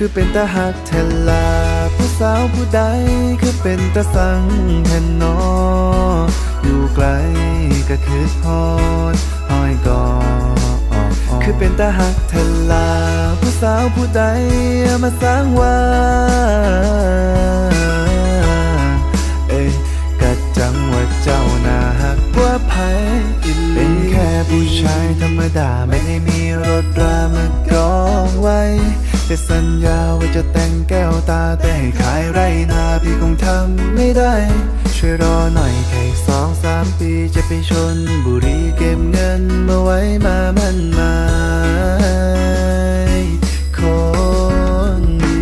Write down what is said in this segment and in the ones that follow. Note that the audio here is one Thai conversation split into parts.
คือเป็นตาหักเทลาผู้สาวผู้ใดคือเป็นตาสังแทนนออยู่ไกลก็คือพอดหอยกอดคือเป็นตาหักเทลาผู้สาวผู้ใดมาสร้างว่าเอ้กัดจังว่าเจ้าน่าหักกว่าไผเป็นแค่ผู้ชายธรรมดาไม่ได้มีรถร แต่สัญญาว่าจะแต่งแก้วตาแต่ให้ขายไรนาพี่คงทำไม่ได้ ช่วยรอหน่อยแค่สองสามปีจะไปชนบุรีเก็บเงินมาไว้มามันหมายคนดี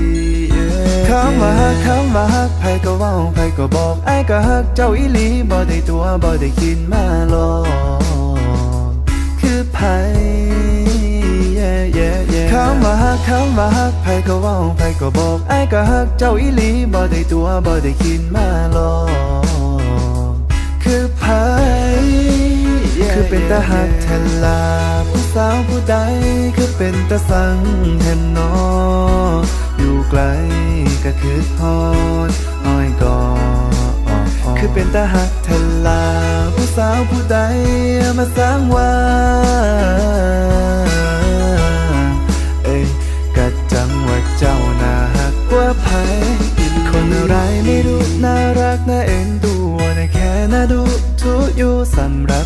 คำว่าฮักคำว่าฮักไผก็ว้าไผก็บอกไอ้ก็ฮักเจ้าอีหลีบ่ได้ตัวบ่ได้คิดมาหลอก yeah, yeah, yeah คำว่าฮักคำว่าฮักไผก็ว้าไผก็บอกไอ้ก็ฮักเจ้าอีหลีบ่ได้ตัวบ่ได้คิดมาหลอกคือไผ yeah, คือเป็นตาหักแทนลาผู้สาวผู้ใดคือเป็นตาสังแทนนออยู่ไกลก็คือพอดอ้อยกอดคือเป็นตาหักแทนลาผู้สาวผู้ใดมาสร้างว่า หัยคนอะไรไม่รู้ น่ารักน่าเอ็นดูนะแค่น่าดูทุกอยู่สำหรับ